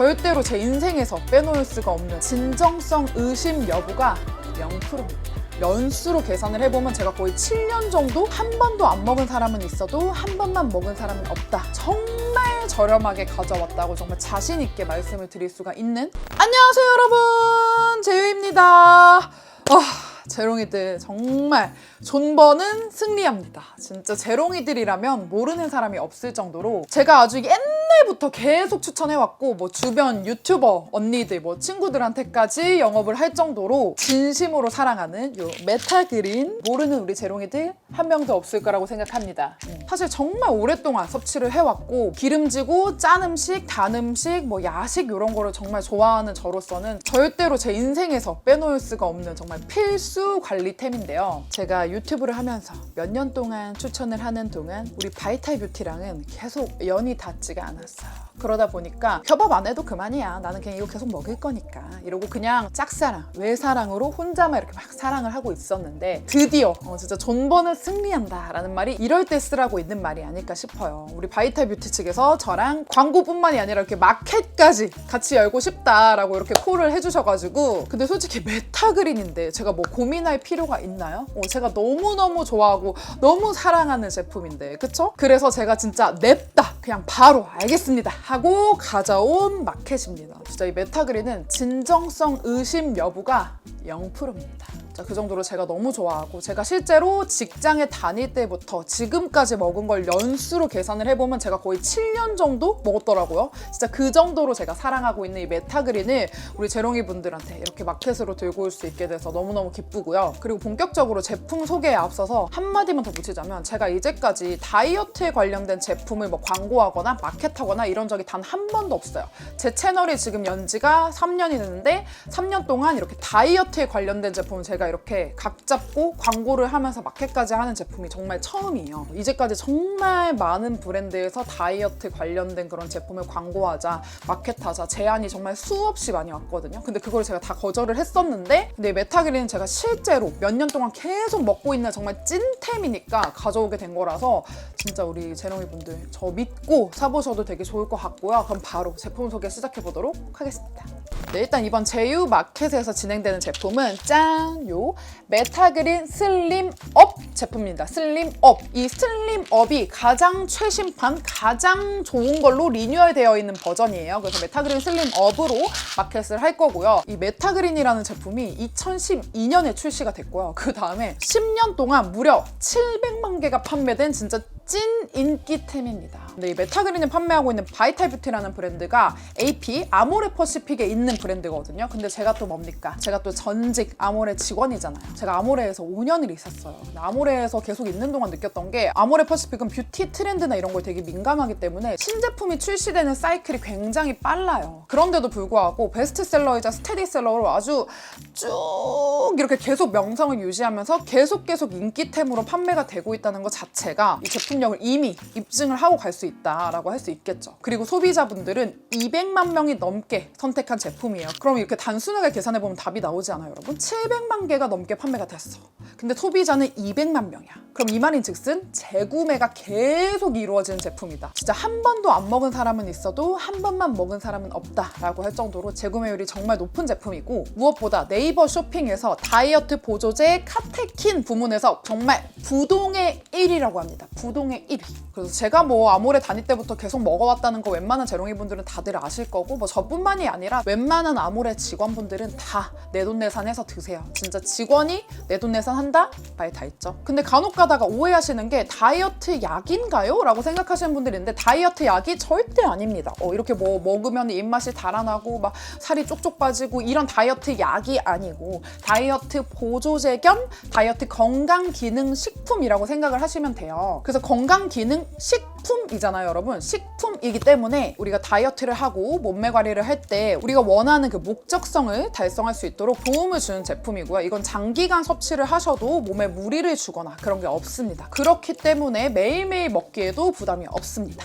절대로 제 인생에서 빼놓을 수가 없는 진정성 의심 여부가 0%입니다. 연수로 계산을 해보면 제가 거의 7년 정도 한 번도 안 먹은 사람은 있어도 한 번만 먹은 사람은 없다. 정말 저렴하게 가져왔다고 정말 자신 있게 말씀을 드릴 수가 있는 안녕하세요 여러분 제유입니다. 아, 재롱이들 정말 존버는 승리합니다. 진짜 재롱이들이라면 모르는 사람이 없을 정도로 제가 아주 옛날부터 계속 추천해왔고 뭐 주변 유튜버 언니들 뭐 친구들한테까지 영업을 할 정도로 진심으로 사랑하는 요 메탈 그린 모르는 우리 재롱이들 한 명도 없을 거라고 생각합니다. 음. 사실 정말 오랫동안 섭취를 해왔고 기름지고 짠 음식, 단 음식, 뭐 야식 이런 거를 정말 좋아하는 저로서는 절대로 제 인생에서 빼놓을 수가 없는 정말 필수 관리템인데요. 제가 유튜브를 하면서 몇 년 동안 추천을 하는 동안 우리 바이탈 뷰티랑은 계속 연이 닿지가 않았어요. 그러다 보니까 협업 안 해도 그만이야. 나는 그냥 이거 계속 먹을 거니까. 이러고 그냥 짝사랑, 외사랑으로 혼자만 이렇게 막 사랑을 하고 있었는데 드디어 어, 진짜 존버는 승리한다라는 말이 이럴 때 쓰라고 있는 말이 아닐까 싶어요. 우리 바이탈 뷰티 측에서 저랑 광고뿐만이 아니라 이렇게 마켓까지 같이 열고 싶다라고 이렇게 콜을 해주셔가지고 근데 솔직히 메타그린인데 제가 뭐 고민할 필요가 있나요? 어, 제가 너무너무 좋아하고 너무 사랑하는 제품인데 그쵸? 그래서 제가 진짜 냅다 그냥 바로 알겠습니다 하고 가져온 마켓입니다. 진짜 이 메타그린은 진정성 의심 여부가 0%입니다. 자, 그 정도로 제가 너무 좋아하고 제가 실제로 직장에 다닐 때부터 지금까지 먹은 걸 연수로 계산을 해보면 제가 거의 7년 정도 먹었더라고요. 진짜 그 정도로 제가 사랑하고 있는 이 메타그린을 우리 재롱이 분들한테 이렇게 마켓으로 들고 올 수 있게 돼서 너무너무 기쁘고요. 그리고 본격적으로 제품 소개에 앞서서 한마디만 더 붙이자면 제가 이제까지 다이어트에 관련된 제품을 뭐 광고하거나 마켓하거나 이런 적이 단 한 번도 없어요. 제 채널이 지금 연지가 3년이 됐는데 3년 동안 이렇게 다이어트에 관련된 제품을 제가 이렇게 각 잡고 광고를 하면서 마켓까지 하는 제품이 정말 처음이에요. 이제까지 정말 많은 브랜드에서 다이어트 관련된 그런 제품을 광고하자, 마켓하자 제안이 정말 수없이 많이 왔거든요. 근데 그걸 제가 다 거절을 했었는데 근데 이 메타그린은 제가 실제로 몇 년 동안 계속 먹고 있는 정말 찐템이니까 가져오게 된 거라서 진짜 우리 재롱이 분들 저 믿고 사보셔도 되게 좋을 것 같고요. 그럼 바로 제품 소개 시작해 보도록 하겠습니다. 네, 일단 이번 제휴 마켓에서 진행되는 제품은 짠! 요 메타그린 슬림업 제품입니다. 슬림업. 이 슬림업이 가장 최신판, 가장 좋은 걸로 리뉴얼 되어 있는 버전이에요. 그래서 메타그린 슬림업으로 마켓을 할 거고요. 이 메타그린이라는 제품이 2012년에 출시가 됐고요. 그 다음에 10년 동안 무려 700만 개가 판매된 진짜 찐 인기템입니다. 근데 이 메타그린을 판매하고 있는 바이탈 뷰티라는 브랜드가 AP 아모레 퍼시픽에 있는 브랜드거든요. 근데 제가 또 뭡니까? 제가 또 전직 아모레 직원이잖아요. 제가 아모레에서 5년을 있었어요. 아모레에서 계속 있는 동안 느꼈던 게 아모레 퍼시픽은 뷰티 트렌드나 이런 걸 되게 민감하기 때문에 신제품이 출시되는 사이클이 굉장히 빨라요. 그런데도 불구하고 베스트셀러이자 스테디셀러로 아주 쭉 이렇게 계속 명성을 유지하면서 계속 계속 인기템으로 판매가 되고 있다는 것 자체가 이 제품력을 이미 입증을 하고 갈 수 있 다라고 할 수 있겠죠. 그리고 소비자분들은 200만 명이 넘게 선택한 제품이에요. 그럼 이렇게 단순하게 계산해 보면 답이 나오지 않아요, 여러분? 700만 개가 넘게 판매가 됐어. 근데 소비자는 200만 명이야. 그럼 이 말인즉슨 재구매가 계속 이루어지는 제품이다. 진짜 한 번도 안 먹은 사람은 있어도 한 번만 먹은 사람은 없다라고 할 정도로 재구매율이 정말 높은 제품이고 무엇보다 네이버 쇼핑에서 다이어트 보조제 카테킨 부문에서 정말 부동의 1위라고 합니다. 부동의 1위. 그래서 제가 뭐 아 모레 다닐 때부터 계속 먹어왔다는 거 웬만한 재롱이 분들은 다들 아실 거고 뭐 저뿐만이 아니라 웬만한 아모레 직원분들은 다 내돈내산해서 드세요. 진짜 직원이 내돈내산 한다? 말 다 있죠. 근데 간혹 가다가 오해하시는 게 다이어트 약인가요? 라고 생각하시는 분들이 있는데 다이어트 약이 절대 아닙니다. 어, 이렇게 뭐 먹으면 입맛이 달아나고 막 살이 쪽쪽 빠지고 이런 다이어트 약이 아니고 다이어트 보조제 겸 다이어트 건강 기능 식품이라고 생각을 하시면 돼요. 그래서 건강 기능 식품 이잖아요, 여러분. 식품이기 때문에 우리가 다이어트를 하고 몸매 관리를 할 때 우리가 원하는 그 목적성을 달성할 수 있도록 도움을 주는 제품이고요. 이건 장기간 섭취를 하셔도 몸에 무리를 주거나 그런 게 없습니다. 그렇기 때문에 매일매일 먹기에도 부담이 없습니다.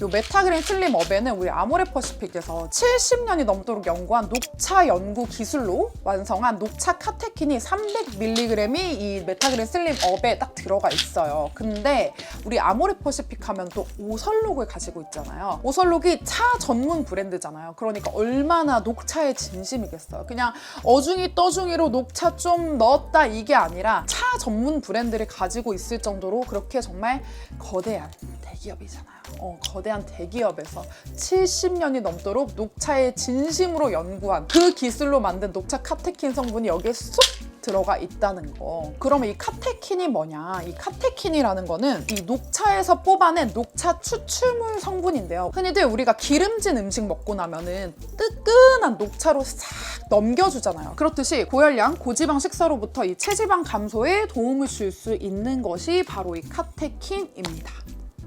이 메타그린 슬림 업에는 우리 아모레퍼시픽에서 70년이 넘도록 연구한 녹차 연구 기술로 완성한 녹차 카테킨이 300mg이 이 메타그린 슬림 업에 딱 들어가 있어요. 근데 우리 아모레퍼시픽 하면 또 오설록을 가지고 있잖아요. 오설록이 차 전문 브랜드잖아요. 그러니까 얼마나 녹차의 진심이겠어요. 그냥 어중이 떠중이로 녹차 좀 넣었다 이게 아니라 차 전문 브랜드를 가지고 있을 정도로 그렇게 정말 거대한 대기업이잖아요. 어, 거대한 대기업에서 70년이 넘도록 녹차의 진심으로 연구한 그 기술로 만든 녹차 카테킨 성분이 여기에 쏙 들어가 있다는 거. 그러면 이 카테킨이 뭐냐? 이 카테킨이라는 거는 이 녹차에서 뽑아낸 녹차 추출물 성분인데요. 흔히들 우리가 기름진 음식 먹고 나면은 뜨끈한 녹차로 싹 넘겨주잖아요. 그렇듯이 고열량, 고지방 식사로부터 이 체지방 감소에 도움을 줄 수 있는 것이 바로 이 카테킨입니다.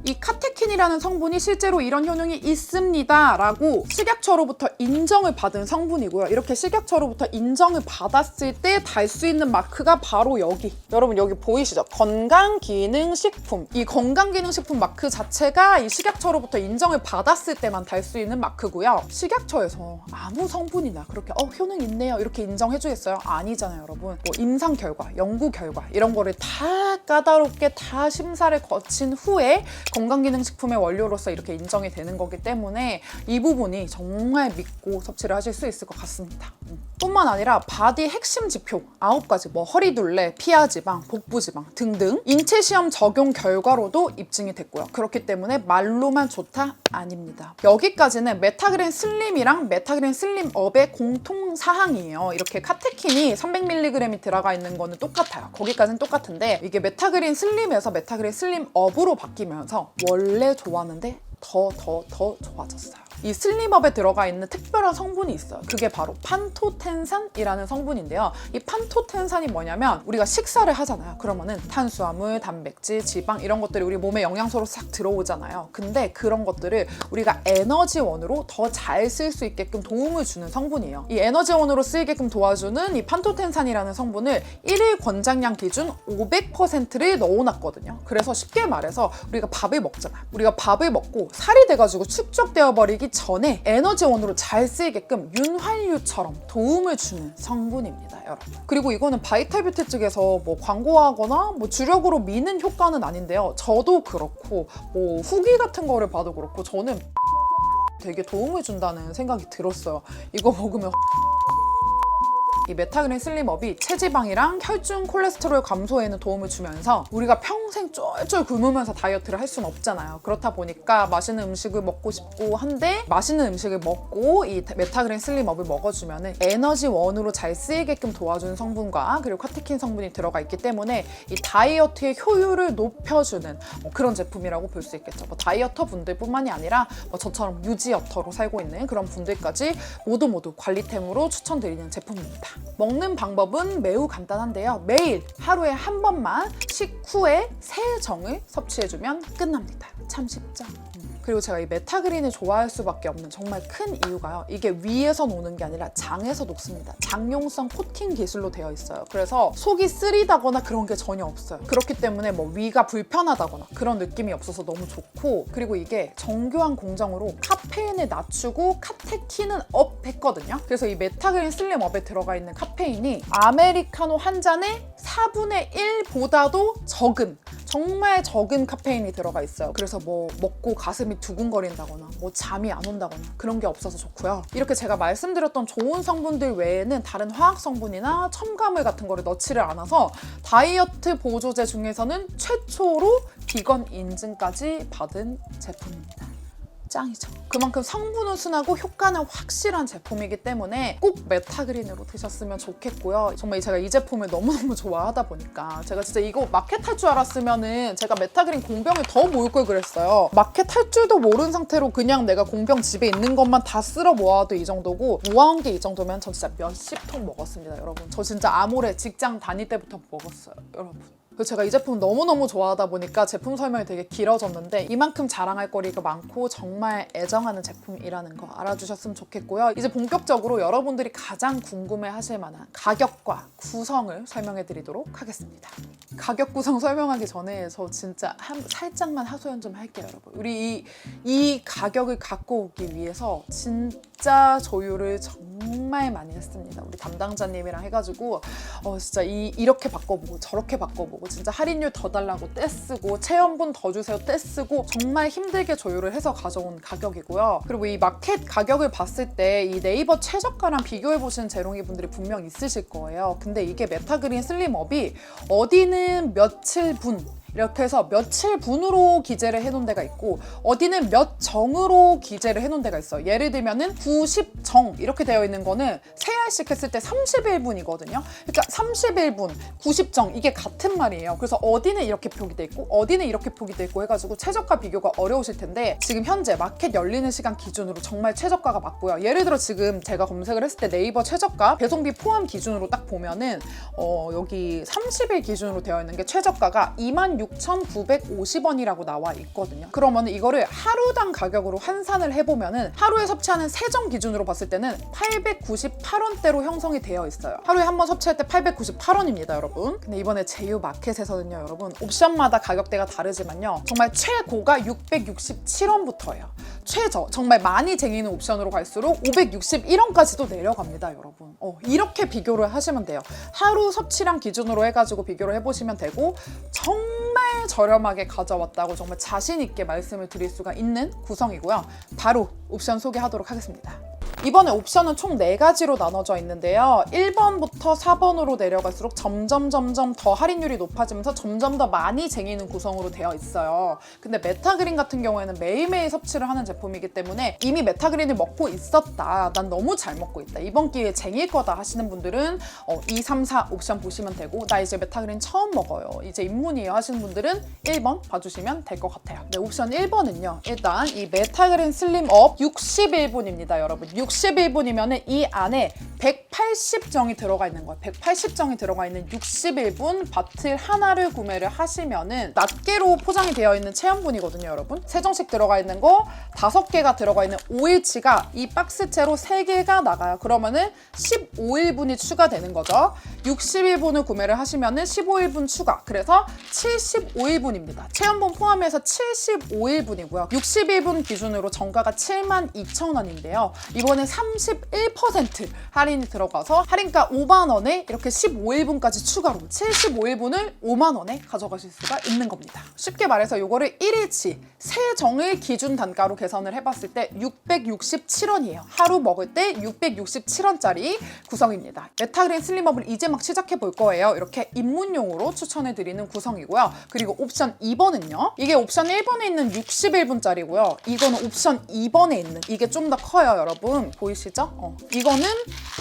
이 카테킨이라는 성분이 실제로 이런 효능이 있습니다 라고 식약처로부터 인정을 받은 성분이고요. 이렇게 식약처로부터 인정을 받았을 때 달 수 있는 마크가 바로 여기. 여러분 여기 보이시죠? 건강기능식품. 이 건강기능식품 마크 자체가 이 식약처로부터 인정을 받았을 때만 달 수 있는 마크고요. 식약처에서 아무 성분이나 그렇게 어 효능 있네요 이렇게 인정해주겠어요? 아니잖아요, 여러분. 뭐 임상 결과, 연구 결과 이런 거를 다 까다롭게 다 심사를 거친 후에 건강기능식품의 원료로서 이렇게 인정이 되는 거기 때문에 이 부분이 정말 믿고 섭취를 하실 수 있을 것 같습니다. 음. 뿐만 아니라 바디 핵심 지표 9가지 뭐 허리둘레, 피하지방, 복부지방 등등 인체 시험 적용 결과로도 입증이 됐고요. 그렇기 때문에 말로만 좋다 아닙니다. 여기까지는 메타그린 슬림이랑 메타그린 슬림 업의 공통 사항이에요. 이렇게 카테킨이 300mg이 들어가 있는 거는 똑같아요. 거기까지는 똑같은데 이게 메타그린 슬림에서 메타그린 슬림 업으로 바뀌면서 원래 좋았는데 더 더 더 좋아졌어요. 이 슬림업에 들어가 있는 특별한 성분이 있어요. 그게 바로 판토텐산이라는 성분인데요. 이 판토텐산이 뭐냐면 우리가 식사를 하잖아요. 그러면은 탄수화물, 단백질, 지방 이런 것들이 우리 몸에 영양소로 싹 들어오잖아요. 근데 그런 것들을 우리가 에너지원으로 더 잘 쓸 수 있게끔 도움을 주는 성분이에요. 이 에너지원으로 쓰이게끔 도와주는 이 판토텐산이라는 성분을 1일 권장량 기준 500%를 넣어놨거든요. 그래서 쉽게 말해서 우리가 밥을 먹잖아. 우리가 밥을 먹고 살이 돼가지고 축적되어 버리기 전에 에너지원으로 잘 쓰이게끔 윤활유처럼 도움을 주는 성분입니다, 여러분. 그리고 이거는 바이탈뷰티 측에서 뭐 광고하거나 뭐 주력으로 미는 효과는 아닌데요. 저도 그렇고 뭐 후기 같은 거를 봐도 그렇고 저는 되게 도움을 준다는 생각이 들었어요. 이거 먹으면 이 메타그린 슬림업이 체지방이랑 혈중 콜레스테롤 감소에는 도움을 주면서 우리가 평생 쫄쫄 굶으면서 다이어트를 할 수는 없잖아요. 그렇다 보니까 맛있는 음식을 먹고 싶고 한데 맛있는 음식을 먹고 이 메타그린 슬림업을 먹어주면 에너지원으로 잘 쓰이게끔 도와주는 성분과 그리고 카테킨 성분이 들어가 있기 때문에 이 다이어트의 효율을 높여주는 뭐 그런 제품이라고 볼 수 있겠죠. 뭐 다이어터 분들뿐만이 아니라 뭐 저처럼 유지어터로 살고 있는 그런 분들까지 모두 모두 관리템으로 추천드리는 제품입니다. 먹는 방법은 매우 간단한데요. 매일 하루에 한 번만 식후에 세 정을 섭취해주면 끝납니다. 참 쉽죠? 음. 그리고 제가 이 메타그린을 좋아할 수밖에 없는 정말 큰 이유가요. 이게 위에서 노는 게 아니라 장에서 녹습니다. 장용성 코팅 기술로 되어 있어요. 그래서 속이 쓰리다거나 그런 게 전혀 없어요. 그렇기 때문에 뭐 위가 불편하다거나 그런 느낌이 없어서 너무 좋고 그리고 이게 정교한 공정으로 카페인을 낮추고 카테킨은 업 했거든요. 그래서 이 메타그린 슬림 업에 들어가 있는 카페인이 아메리카노 한 잔에 4분의 1보다도 적은 정말 적은 카페인이 들어가 있어요. 그래서 뭐 먹고 가슴이 두근거린다거나 뭐 잠이 안 온다거나 그런 게 없어서 좋고요. 이렇게 제가 말씀드렸던 좋은 성분들 외에는 다른 화학 성분이나 첨가물 같은 거를 넣지를 않아서 다이어트 보조제 중에서는 최초로 비건 인증까지 받은 제품입니다. 짱이죠. 그만큼 성분은 순하고 효과는 확실한 제품이기 때문에 꼭 메타그린으로 드셨으면 좋겠고요. 정말 제가 이 제품을 너무너무 좋아하다 보니까 제가 진짜 이거 마켓 할 줄 알았으면은 제가 메타그린 공병을 더 모을 걸 그랬어요. 마켓 할 줄도 모르는 상태로 그냥 내가 공병 집에 있는 것만 다 쓸어 모아도 이 정도고 모아온 게 이 정도면 저 진짜 몇십 통 먹었습니다, 여러분. 저 진짜 아모레 직장 다닐 때부터 먹었어요, 여러분. 그래서 제가 이 제품 너무너무 좋아하다 보니까 제품 설명이 되게 길어졌는데 이만큼 자랑할 거리가 많고 정말 애정하는 제품이라는 거 알아주셨으면 좋겠고요. 이제 본격적으로 여러분들이 가장 궁금해 하실 만한 가격과 구성을 설명해 드리도록 하겠습니다. 가격 구성 설명하기 전에 저 진짜 한, 살짝만 하소연 좀 할게요, 여러분. 우리 이, 이 가격을 갖고 오기 위해서 진짜 조율을 정말 많이 했습니다. 우리 담당자님이랑 해가지고 어 진짜 이 이렇게 바꿔보고 저렇게 바꿔보고 진짜 할인율 더 달라고 떼쓰고 체험분 더 주세요 떼쓰고 정말 힘들게 조율을 해서 가져온 가격이고요. 그리고 이 마켓 가격을 봤을 때 이 네이버 최저가랑 비교해 보신 재롱이 분들이 분명 있으실 거예요. 근데 이게 메타그린 슬림업이 어디는 며칠 분 이렇게 해서 며칠 분으로 기재를 해놓은 데가 있고 어디는 몇 정으로 기재를 해놓은 데가 있어요. 예를 들면은 90정 이렇게 되어 있는 거는 세 알씩 했을 때 31분이거든요. 그러니까 31분, 90정 이게 같은 말이에요. 그래서 어디는 이렇게 표기돼 있고 어디는 이렇게 표기돼 있고 해가지고 최저가 비교가 어려우실 텐데 지금 현재 마켓 열리는 시간 기준으로 정말 최저가가 맞고요. 예를 들어 지금 제가 검색을 했을 때 네이버 최저가 배송비 포함 기준으로 딱 보면은 어, 여기 30일 기준으로 되어 있는 게 최저가가 26,950원이라고 나와 있거든요. 그러면 이거를 하루당 가격으로 환산을 해보면은 하루에 섭취하는 세정 기준으로 봤을 때는 898원대로 형성이 되어 있어요. 하루에 한 번 섭취할 때 898원입니다, 여러분. 근데 이번에 제휴 마켓에서는요, 여러분 옵션마다 가격대가 다르지만요, 정말 최고가 667원부터예요. 최저 정말 많이 쟁이는 옵션으로 갈수록 561원까지도 내려갑니다, 여러분. 어, 이렇게 비교를 하시면 돼요. 하루 섭취량 기준으로 해가지고 비교를 해보시면 되고 정말 저렴하게 가져왔다고 정말 자신 있게 말씀을 드릴 수가 있는 구성이고요. 바로 옵션 소개하도록 하겠습니다. 이번에 옵션은 총 4가지로 나눠져 있는데요. 1번부터 4번으로 내려갈수록 점점 점점 더 할인율이 높아지면서 점점 더 많이 쟁이는 구성으로 되어 있어요. 근데 메타그린 같은 경우에는 매일매일 섭취를 하는 제품이기 때문에 이미 메타그린을 먹고 있었다. 난 너무 잘 먹고 있다. 이번 기회에 쟁일 거다 하시는 분들은 어, 2, 3, 4 옵션 보시면 되고 나 이제 메타그린 처음 먹어요. 이제 입문이에요 하시는 분들은 1번 봐주시면 될 것 같아요. 네, 옵션 1번은요. 일단 이 메타그린 슬림업 61분입니다, 여러분. 61분이면 이 안에 180정이 들어가 있는 거예요. 180정이 들어가 있는 61분 바틀 하나를 구매를 하시면은 낱개로 포장이 되어 있는 체험분이거든요, 여러분. 세 정씩 들어가 있는 거 다섯 개가 들어가 있는 5일치가 이 박스채로 세 개가 나가요. 그러면은 15일분이 추가되는 거죠. 61분을 구매를 하시면은 15일분 추가. 그래서 75일분입니다. 체험분 포함해서 75일분이고요. 61분 기준으로 정가가 72,000원인데요. 이번에 31% 할인이 들어가서 할인가 5만 원에 이렇게 15일분까지 추가로 75일분을 5만 원에 가져가실 수가 있는 겁니다. 쉽게 말해서 이거를 1일치 세 정일 기준 단가로 계산을 해봤을 때 667원이에요. 하루 먹을 때 667원짜리 구성입니다. 메타그린 슬림업을 이제 막 시작해 볼 거예요. 이렇게 입문용으로 추천해 드리는 구성이고요. 그리고 옵션 2번은요. 이게 옵션 1번에 있는 61분짜리고요. 이거는 옵션 2번에 있는 이게 좀 더 커요, 여러분. 보이시죠? 어. 이거는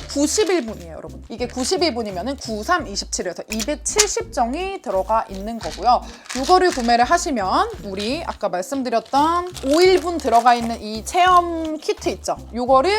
91분이에요, 여러분. 이게 91분이면은 93, 27에서 270정이 들어가 있는 거고요. 이거를 구매를 하시면 우리 아까 말씀드렸던 5일분 들어가 있는 이 체험 키트 있죠? 이거를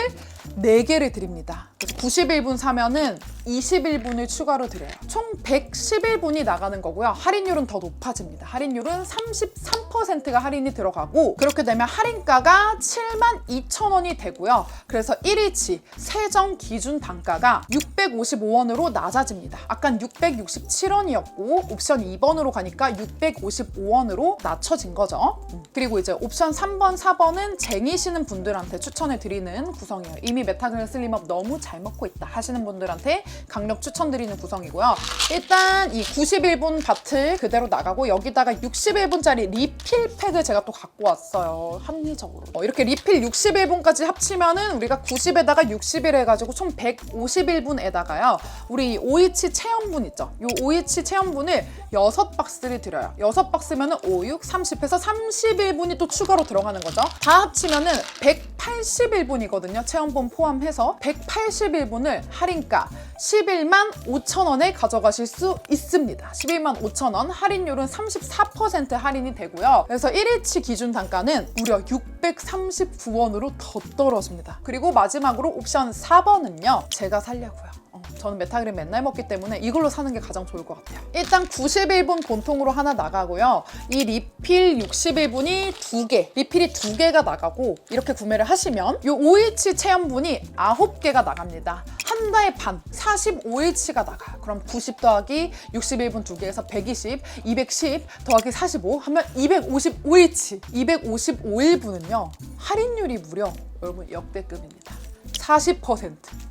4개를 드립니다. 그래서 91분 사면은 21분을 추가로 드려요. 총 111분이 나가는 거고요. 할인율은 더 높아집니다. 할인율은 33%가 할인이 들어가고 그렇게 되면 할인가가 72,000원이 되고요. 그래서 1일치 세정 기준 단가가 655원으로 낮아집니다. 아까 667원이었고 옵션 2번으로 가니까 655원으로 낮춰진 거죠. 음. 그리고 이제 옵션 3번, 4번은 쟁이시는 분들한테 추천해 드리는 구성이에요. 이미 메타그린 슬림업 너무 잘 먹고 있다 하시는 분들한테 강력 추천드리는 구성이고요. 일단 이 91분 바틀 그대로 나가고 여기다가 61분짜리 리필 팩을 제가 또 갖고 왔어요. 합리적으로. 어, 이렇게 리필 61분까지 합치면은 우리가 90에다가 60일 해가지고 총 151분에다가요. 우리 오이치 체험분 있죠? 이 오이치 체험분을 6박스를 드려요. 6박스면은 5, 6, 30해서 31분이 또 추가로 들어가는 거죠. 다 합치면은 181분이거든요. 체험분 포함해서 181분을 할인가 11만 5천 원에 가져가실 수 있습니다. 11만 5천 원 할인율은 34% 할인이 되고요. 그래서 1일치 기준 단가는 무려 639원으로 더 떨어집니다. 그리고 마지막으로 옵션 4번은요. 제가 살려고요. 어, 저는 메타그린 맨날 먹기 때문에 이걸로 사는 게 가장 좋을 것 같아요. 일단 91분 본통으로 하나 나가고요. 이 리필 61분이 두 개, 리필이 두 개가 나가고 이렇게 구매를 하시면 이 5일치 체험분이 9개가 나갑니다. 한 달 반, 45일치가 나가요. 그럼 90 더하기 61분 두 개에서 120, 210 더하기 45 하면 255일치. 255일분은요. 할인율이 무려 여러분 역대급입니다. 40%.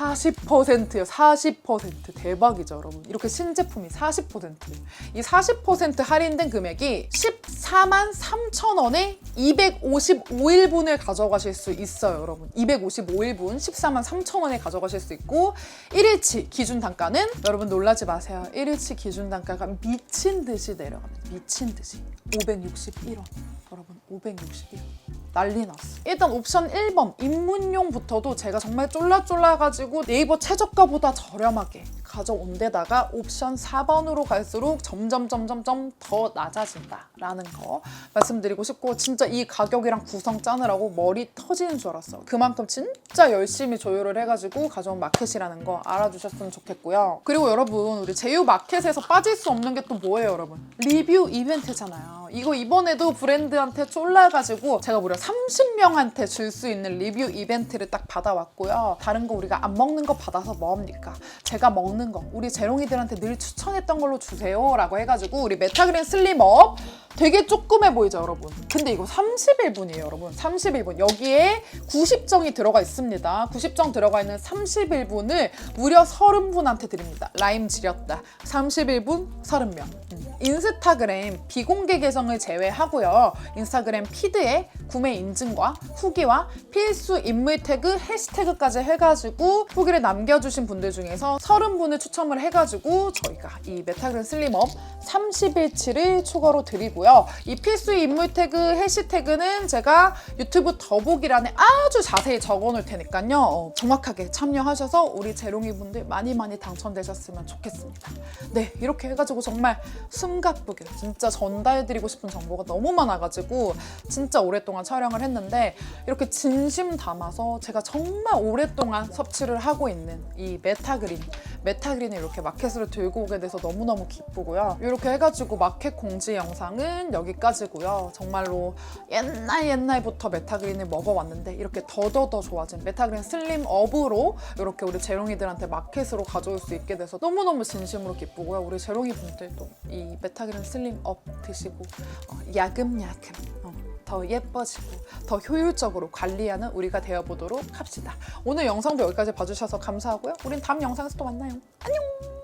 40%요. 40% 대박이죠, 여러분. 이렇게 신제품이 40%. 이 40% 할인된 금액이 14만 3천 원에 255일분을 가져가실 수 있어요, 여러분. 255일분 14만 3천 원에 가져가실 수 있고 1일치 기준 단가는 여러분 놀라지 마세요. 1일치 기준 단가가 미친 듯이 내려갑니다. 미친 듯이 561원. 여러분 561원. 난리 났어. 일단 옵션 1번 입문용부터도 제가 정말 쫄라쫄라 가지고 네이버 최저가보다 저렴하게 가져온 데다가 옵션 4번으로 갈수록 점점 점점점 더 낮아진다라는 거 말씀드리고 싶고 진짜 이 가격이랑 구성 짜느라고 머리 터지는 줄 알았어. 그만큼 진짜 열심히 조율을 해가지고 가져온 마켓이라는 거 알아주셨으면 좋겠고요. 그리고 여러분 우리 제휴 마켓에서 빠질 수 없는 게 또 뭐예요, 여러분? 리뷰 이벤트잖아요. 이거 이번에도 브랜드한테 쫄라가지고 제가 무려 30명한테 줄 수 있는 리뷰 이벤트를 딱 받아왔고요. 다른 거 우리가 안 먹는 거 받아서 뭐합니까? 제가 먹는 거. 우리 재롱이들한테 늘 추천했던 걸로 주세요 라고 해가지고 우리 메타그린 슬림업 되게 조그매 보이죠 여러분? 근데 이거 31분이에요 여러분. 31분. 여기에 90정이 들어가 있습니다. 90정 들어가 있는 31분을 무려 30분한테 드립니다. 라임 지렸다. 31분 30명. 음. 인스타그램 비공개 계정을 제외하고요. 인스타그램 피드에 구매 인증과 후기와 필수 인물 태그 해시태그까지 해가지고 후기를 남겨주신 분들 중에서 30분 을 추첨을 해가지고 저희가 이 메타그램 슬림업 30일치를 추가로 드리고요. 이 필수 인물 태그 해시태그는 제가 유튜브 더보기란에 아주 자세히 적어놓을 테니까요. 어, 정확하게 참여하셔서 우리 재롱이 분들 많이 많이 당첨되셨으면 좋겠습니다. 네, 이렇게 해가지고 정말 숨가쁘게 진짜 전달드리고 싶은 정보가 너무 많아가지고 진짜 오랫동안 촬영을 했는데 이렇게 진심 담아서 제가 정말 오랫동안 섭취를 하고 있는 이 메타그린 메타그린을 이렇게 마켓으로 들고 오게 돼서 너무너무 기쁘고요. 이렇게 해가지고 마켓 공지 영상은 여기까지고요. 정말로 옛날 옛날부터 메타그린을 먹어왔는데 이렇게 더더더 좋아진 메타그린 슬림 업으로 이렇게 우리 재롱이들한테 마켓으로 가져올 수 있게 돼서 너무너무 진심으로 기쁘고요. 우리 재롱이 분들도 이 메타그린 슬림 업 드시고 어, 야금야금 어, 더 예뻐지고 더 효율적으로 관리하는 우리가 되어보도록 합시다. 오늘 영상도 여기까지 봐주셔서 감사하고요. 우린 다음 영상에서 또 만나요. 안녕!